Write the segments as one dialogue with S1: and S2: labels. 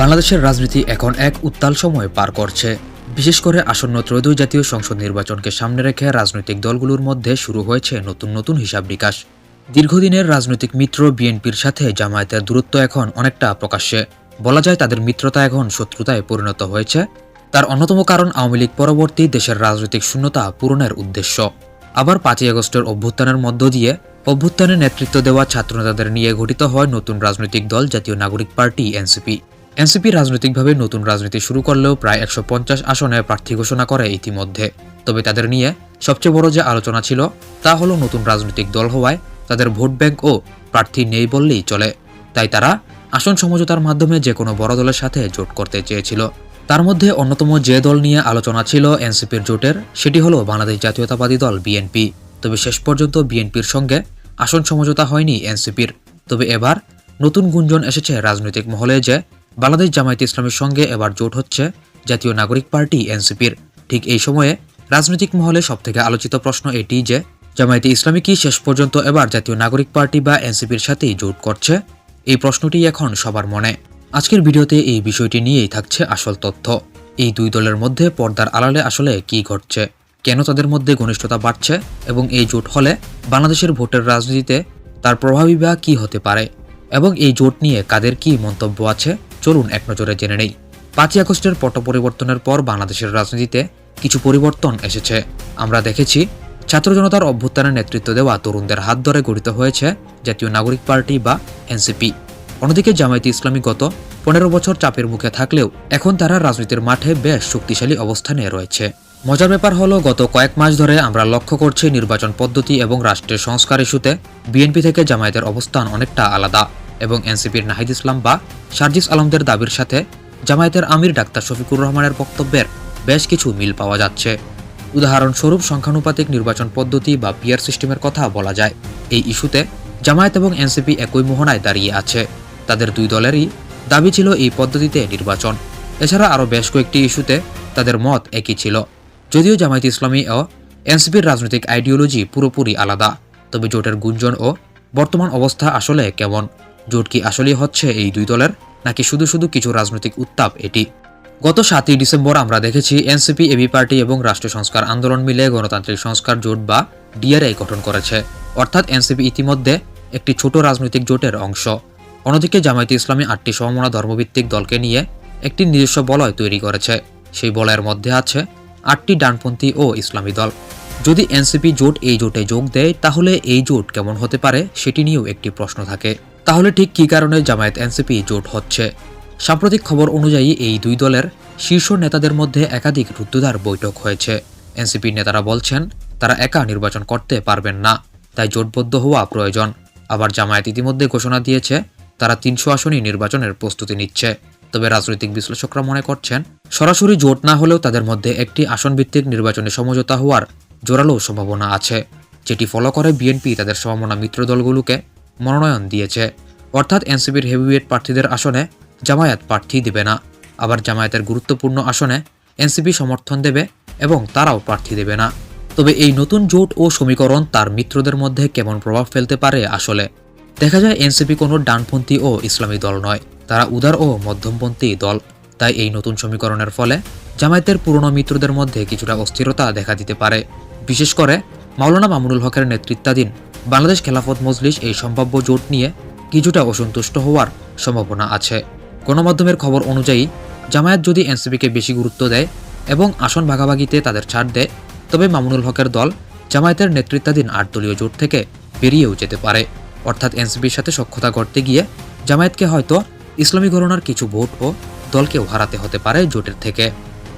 S1: বাংলাদেশের রাজনীতি এখন এক উত্তাল সময় পার করছে। বিশেষ করে আসন্ন ত্রয়োদশ জাতীয় সংসদ নির্বাচনকে সামনে রেখে রাজনৈতিক দলগুলোর মধ্যে শুরু হয়েছে নতুন নতুন হিসাব নিকাশ। দীর্ঘদিনের রাজনৈতিক মিত্র বিএনপির সাথে জামায়াতের দূরত্ব এখন অনেকটা প্রকাশ্যে। বলা যায় তাদের মিত্রতা এখন শত্রুতায় পরিণত হয়েছে। তার অন্যতম কারণ আওয়ামী লীগ পরবর্তী দেশের রাজনৈতিক শূন্যতা পূরণের উদ্দেশ্য। আবার পাঁচই আগস্টের অভ্যুত্থানের মধ্য দিয়ে অভ্যুত্থানে নেতৃত্ব দেওয়া ছাত্রনেতাদের নিয়ে গঠিত হয় নতুন রাজনৈতিক দল জাতীয় নাগরিক পার্টি, এনসিপি। এনসিপি রাজনৈতিকভাবে নতুন রাজনীতি শুরু করলেও প্রায় একশো পঞ্চাশ আসনে প্রার্থী ঘোষণা করে ইতিমধ্যে। তবে তাদের নিয়ে সবচেয়ে বড় যে আলোচনা ছিল, তা হলো নতুন রাজনৈতিক দল হওয়ায় তাদের ভোট ব্যাংক ও প্রার্থী নেই বললেই চলে। তাই তারা আসন সমঝোতার মাধ্যমে যে কোনো বড় দলের সাথে জোট করতে চেয়েছিল। তার মধ্যে অন্যতম যে দল নিয়ে আলোচনা ছিল এনসিপির জোটের, সেটি হলো বাংলাদেশ জাতীয়তাবাদী দল বিএনপি। তবে শেষ পর্যন্ত বিএনপির সঙ্গে আসন সমঝোতা হয়নি এনসিপির। তবে এবার নতুন গুঞ্জন এসেছে রাজনৈতিক মহলে যে বাংলাদেশ জামায়াত ইসলামের সঙ্গে এবার জোট হচ্ছে জাতীয় নাগরিক পার্টি, এনসিপির। ঠিক এই সময়ে রাজনৈতিক মহলে সবথেকে আলোচিত প্রশ্ন এটি যে, জামায়াতে ইসলামী কি শেষ পর্যন্ত এবার জাতীয় নাগরিক পার্টি বা এনসিপির সাথেই জোট করছে? এই প্রশ্নটি এখন সবার মনে। আজকের ভিডিওতে এই বিষয়টি নিয়েই থাকছে আসল তথ্য। এই দুই দলের মধ্যে পর্দার আড়ালে আসলে কি ঘটছে? কেন তাদের মধ্যে ঘনিষ্ঠতা বাড়ছে? এবং এই জোট হলে বাংলাদেশের ভোটের রাজনীতিতে তার প্রভাবই বা কী হতে পারে? এবং এই জোট নিয়ে কাদের কি মন্তব্য আছে? চলুন এক নজরে জেনে নেই। পাঁচই আগস্টের পট পরিবর্তনের পর বাংলাদেশের রাজনীতিতে কিছু পরিবর্তন এসেছে। আমরা দেখেছি, ছাত্র জনতার অভ্যুত্থানের নেতৃত্ব দেওয়া তরুণদের হাত ধরে গঠিত হয়েছে জাতীয় নাগরিক পার্টি বা এনসিপি। অন্যদিকে জামায়াতে ইসলামী গত পনেরো বছর চাপের মুখে থাকলেও এখন তারা রাজনীতির মাঠে বেশ শক্তিশালী অবস্থানে রয়েছে। মজার ব্যাপার হলো, গত কয়েক মাস ধরে আমরা লক্ষ্য করছি নির্বাচন পদ্ধতি এবং রাষ্ট্রের সংস্কার ইস্যুতে বিএনপি থেকে জামায়াতের অবস্থান অনেকটা আলাদা। এবং এনসিপির নাহিদ ইসলাম বা সার্জিস আলমদের দাবির সাথে জামায়াতের আমির ডাক্তার শফিকুর রহমানের বক্তব্যের বেশ কিছু মিল পাওয়া যাচ্ছে। উদাহরণস্বরূপ, সংখ্যানুপাতিক নির্বাচন পদ্ধতি বা পিয়ার সিস্টেমের কথা বলা যায়। এই ইস্যুতে জামায়াত এবং এনসিপি একই মোহনায় দাঁড়িয়ে আছে। তাদের দুই দলেরই দাবি ছিল এই পদ্ধতিতে নির্বাচন। এছাড়া আরও বেশ কয়েকটি ইস্যুতে তাদের মত একই ছিল। যদিও জামায়াত ইসলামী ও এনসিপির রাজনৈতিক আইডিওলজি পুরোপুরি আলাদা। তবে জোটের গুঞ্জন ও বর্তমান অবস্থা আসলে কেমন? জোট কি আসলেই হচ্ছে এই দুই দলের? নাকি শুধু শুধু কিছু রাজনৈতিক উত্তাপ এটি? গত সাতই ডিসেম্বর আমরা দেখেছি এনসিপি, এবি পার্টি এবং রাষ্ট্র সংস্কার আন্দোলন মিলে গণতান্ত্রিক সংস্কার জোট বা ডিআরআই গঠন করেছে। অর্থাৎ এনসিপি ইতিমধ্যে একটি ছোট রাজনৈতিক জোটের অংশ। অন্যদিকে জামায়াতে ইসলামী আটটি সমমনা ধর্মভিত্তিক দলকে নিয়ে একটি নিজস্ব বলয় তৈরি করেছে। সেই বলয়ের মধ্যে আছে আটটি ডানপন্থী ও ইসলামী দল। যদি এনসিপি জোট এই জোটে যোগ দেয়, তাহলে এই জোট কেমন হতে পারে সেটি নিয়েও একটি প্রশ্ন থাকে। তাহলে ঠিক কী কারণে জামায়াত এনসিপি জোট হচ্ছে? সাম্প্রতিক খবর অনুযায়ী এই দুই দলের শীর্ষ নেতাদের মধ্যে একাধিক রুদ্ধদ্বার বৈঠক হয়েছে। এনসিপির নেতারা বলছেন, তারা একা নির্বাচন করতে পারবেন না, তাই জোটবদ্ধ হওয়া প্রয়োজন। আবার জামায়াত ইতিমধ্যে ঘোষণা দিয়েছে, তারা তিনশো আসনই নির্বাচনের প্রস্তুতি নিচ্ছে। তবে রাজনৈতিক বিশ্লেষকরা মনে করছেন, সরাসরি জোট না হলেও তাদের মধ্যে একটি আসন ভিত্তিক নির্বাচনে সমঝোতা হওয়ার জোরালো সম্ভাবনা আছে। যেটি ফলো করে বিএনপি তাদের সমমনা মিত্র দলগুলোকে। মনোনয়ন দিয়েছে। অর্থাৎ এনসিপির হেভিওয়েট প্রার্থীদের আসনে জামায়াত প্রার্থী দেবে না। আবার জামায়াতের গুরুত্বপূর্ণ আসনে এনসিপি সমর্থন দেবে এবং তারাও প্রার্থী দেবে না। তবে এই নতুন জোট ও সমীকরণ তার মিত্রদের মধ্যে কেমন প্রভাব ফেলতে পারে আসলে? দেখা যায় এনসিপি কোনো ডানপন্থী ও ইসলামী দল নয়। তারা উদার ও মধ্যমপন্থী দল। তাই এই নতুন সমীকরণের ফলে জামায়াতের পুরনো মিত্রদের মধ্যে কিছুটা অস্থিরতা দেখা দিতে পারে। বিশেষ করে মাওলানা মামুনুল হকের নেতৃত্বাধীন বাংলাদেশ খেলাফত মজলিস এই সম্ভাব্য জোট নিয়ে কিছুটা অসন্তুষ্ট হওয়ার সম্ভাবনা আছে। গণমাধ্যমের খবর অনুযায়ী, জামায়াত যদি এনসিপিকে বেশি গুরুত্ব দেয় এবং আসন ভাগাভাগিতে তাদের ছাড় দেয়, তবে মামুনুল হকের দল জামায়াতের নেতৃত্বাধীন আট দলীয় জোট থেকে বেরিয়েও যেতে পারে। অর্থাৎ এনসিপির সাথে সক্ষতা করতে গিয়ে জামায়াতকে হয়তো ইসলামী ঘরনার কিছু ভোট ও দলকেও হারাতে হতে পারে জোটের থেকে।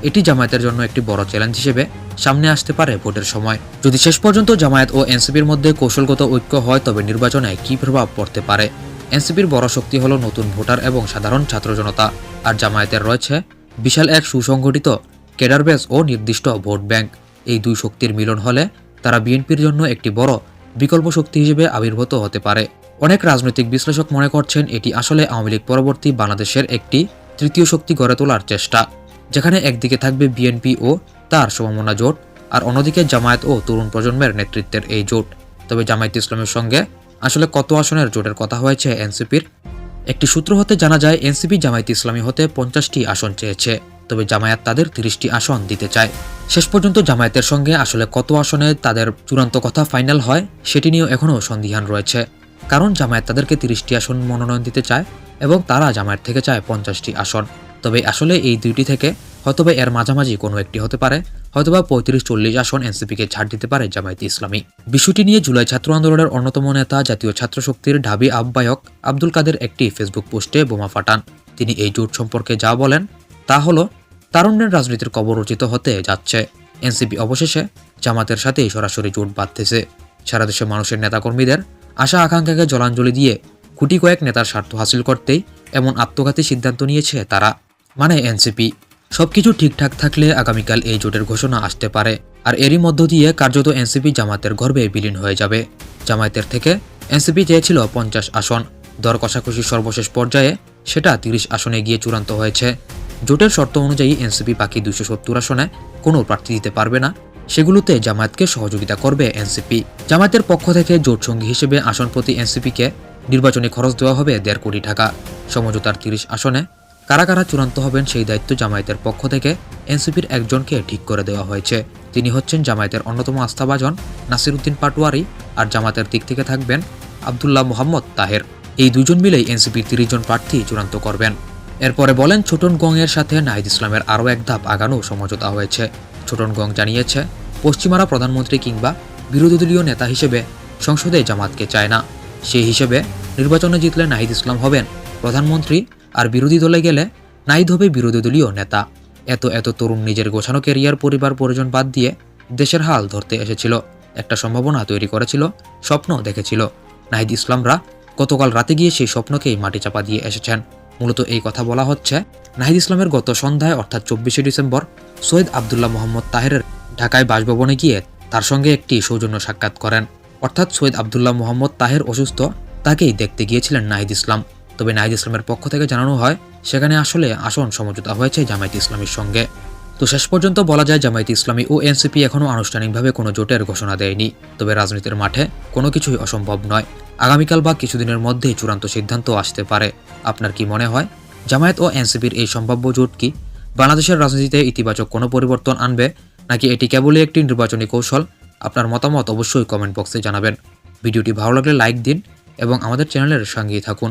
S1: এটি জামায়াতের জন্য একটি বড় চ্যালেঞ্জ হিসেবে সামনে আসতে পারে ভোটের সময়। যদি শেষ পর্যন্ত জামায়াত ও এনসিপির মধ্যে কৌশলগত ঐক্য হয়, তবে নির্বাচনে কী প্রভাব পড়তে পারে? এনসিপির বড় শক্তি হলো নতুন ভোটার এবং সাধারণ ছাত্র জনতা। আর জামায়াতের রয়েছে বিশাল এক সুসংগঠিত, কেডার বেস ও নির্দিষ্ট ভোট ব্যাংক। এই দুই শক্তির মিলন হলে তারা বিএনপির জন্য একটি বড় বিকল্প শক্তি হিসেবে আবির্ভূত হতে পারে। অনেক রাজনৈতিক বিশ্লেষক মনে করছেন, এটি আসলে আওয়ামী লীগ পরবর্তী বাংলাদেশের একটি তৃতীয় শক্তি গড়ে তোলার চেষ্টা। যেখানে একদিকে থাকবে বিএনপি ও তার সমমনা জোট, আর অন্যদিকে জামায়াত ও তরুণ প্রজন্মের নেতৃত্বের এই জোট। তবে জামায়াত ইসলামের সঙ্গে আসলে কত আসনের জোটের কথা হয়েছে এনসিপির? একটি সূত্র হতে জানা যায়, এনসিপি জামায়াত ইসলামী হতে পঞ্চাশটি আসন চেয়েছে, তবে জামায়াত তাদের তিরিশটি আসন দিতে চায়। শেষ পর্যন্ত জামায়াতের সঙ্গে আসলে কত আসনে তাদের চূড়ান্ত কথা ফাইনাল হয়, সেটি নিয়েও এখনও সন্দিহান রয়েছে। কারণ জামায়াত তাদেরকে তিরিশটি আসন মনোনয়ন দিতে চায়, এবং তারা জামায়াত থেকে চায় পঞ্চাশটি আসন। তবে আসলে এই দুইটি থেকে হয়তোবা এর মাঝামাঝি কোনো একটি হতে পারে, হয়তোবা পঁয়ত্রিশ চল্লিশ আসন এনসিপিকে ছাড় দিতে পারে জামায়াত ইসলামী। বিষয়টি নিয়ে জুলাই ছাত্র আন্দোলনের অন্যতম নেতা, জাতীয় ছাত্র শক্তির ঢাবি আহ্বায়ক আব্দুল কাদের একটি ফেসবুক পোস্টে বোমা ফাটান। তিনি এই জোট সম্পর্কে যা বলেন, তা হলো, তারুণ্যের রাজনীতির কবর রচিত হতে যাচ্ছে। এনসিপি অবশেষে জামাতের সাথেই সরাসরি জোট বাঁধতেছে। সারা দেশের মানুষের নেতাকর্মীদের আশা আকাঙ্ক্ষাকে জলাঞ্জলি দিয়ে খুঁটি কয়েক নেতার স্বার্থ হাসিল করতেই এমন আত্মঘাতী সিদ্ধান্ত নিয়েছে তারা। মানে এনসিপি। সবকিছু ঠিকঠাক থাকলে আগামীকাল এই জোটের ঘোষণা আসতে পারে। আর এরই মধ্য দিয়ে কার্যত এনসিপি জামাতের গর্বে বিলীন হয়ে যাবে। জামায়াতের থেকে এনসিপি চেয়েছিল পঞ্চাশ আসন। দর কষাকষি সর্বশেষ পর্যায়ে সেটা তিরিশ আসনে গিয়ে চূড়ান্ত হয়েছে। জোটের শর্ত অনুযায়ী এনসিপি বাকি দুশো সত্তর আসনে কোনো প্রার্থী দিতে পারবে না। সেগুলোতে জামায়াতকে সহযোগিতা করবে এনসিপি। জামায়াতের পক্ষ থেকে জোট সঙ্গী হিসেবে আসন প্রতি এনসিপিকে নির্বাচনী খরচ দেওয়া হবে দেড় কোটি টাকা। সমঝোতার তিরিশ আসনে কারা কারা চূড়ান্ত হবেন সেই দায়িত্ব জামায়াতের পক্ষ থেকে, এনসিপির একজনকে ঠিক করে দেওয়া হয়েছে। তিনি হচ্ছেন জামায়াতের অন্যতম আস্থাভাজন নাসিরুদ্দিন পাটোয়ারি আর জামাতের দিক থেকে থাকবেন আবদুল্লাহ মোহাম্মদ তাহের। এই দুজন মিলেই এনসিপির তিরিশ জন প্রার্থী চূড়ান্ত করবেন। এরপরে বলেন, ছোটন গংয়ের সাথে নাহিদ ইসলামের আরও এক ধাপ আগানো সমঝোতা হয়েছে। ছোটন গং জানিয়েছে, পশ্চিমারা প্রধানমন্ত্রী কিংবা বিরোধী দলীয় নেতা হিসেবে সংসদে জামাতকে চায় না। সেই হিসেবে নির্বাচনে জিতলে নাহিদ ইসলাম হবেন প্রধানমন্ত্রী আর বিরোধী দলে গেলে নাহিদ হবে বিরোধী দলীয় নেতা। এত এত তরুণ নিজের গোছানো কেরিয়ার পরিবার, পরিজন বাদ দিয়ে দেশের হাল ধরতে এসেছিল। একটা সম্ভাবনা তৈরি করেছিল, স্বপ্ন দেখেছিল। নাহিদ ইসলামরা গতকাল রাতে গিয়ে সেই স্বপ্নকেই মাটি চাপা দিয়ে এসেছেন। মূলত এই কথা বলা হচ্ছে, নাহিদ ইসলামের গত সন্ধ্যায়, অর্থাৎ চব্বিশে ডিসেম্বর, সৈয়দ আবদুল্লাহ মোহাম্মদ তাহেরের ঢাকায় বাসভবনে গিয়ে তার সঙ্গে একটি সৌজন্য সাক্ষাৎ করেন। অর্থাৎ সৈয়দ আবদুল্লাহ মোহাম্মদ তাহের অসুস্থ, তাকেই দেখতে গিয়েছিলেন নাহিদ ইসলাম। তবে নাহিদ ইসলামের পক্ষ থেকে জানানো হয়, সেখানে আসলে আসন সমঝোতা হয়েছে জামায়াত ইসলামীর সঙ্গে। তো শেষ পর্যন্ত বলা যায় জামায়াত ইসলামী ও এনসিপি এখনও আনুষ্ঠানিকভাবে কোনো জোটের ঘোষণা দেয়নি। তবে রাজনীতির মাঠে কোনো কিছুই অসম্ভব নয়। আগামীকাল বা কিছুদিনের মধ্যেই চূড়ান্ত সিদ্ধান্ত আসতে পারে। আপনার কি মনে হয়? জামায়াত ও এনসিপির এই সম্ভাব্য জোট কি? বাংলাদেশের রাজনীতিতে ইতিবাচক কোনো পরিবর্তন আনবে? নাকি এটি কেবলই একটি নির্বাচনী কৌশল? আপনার মতামত অবশ্যই কমেন্ট বক্সে জানাবেন। ভিডিওটি ভালো লাগলে লাইক দিন এবং আমাদের চ্যানেলের সঙ্গেই থাকুন।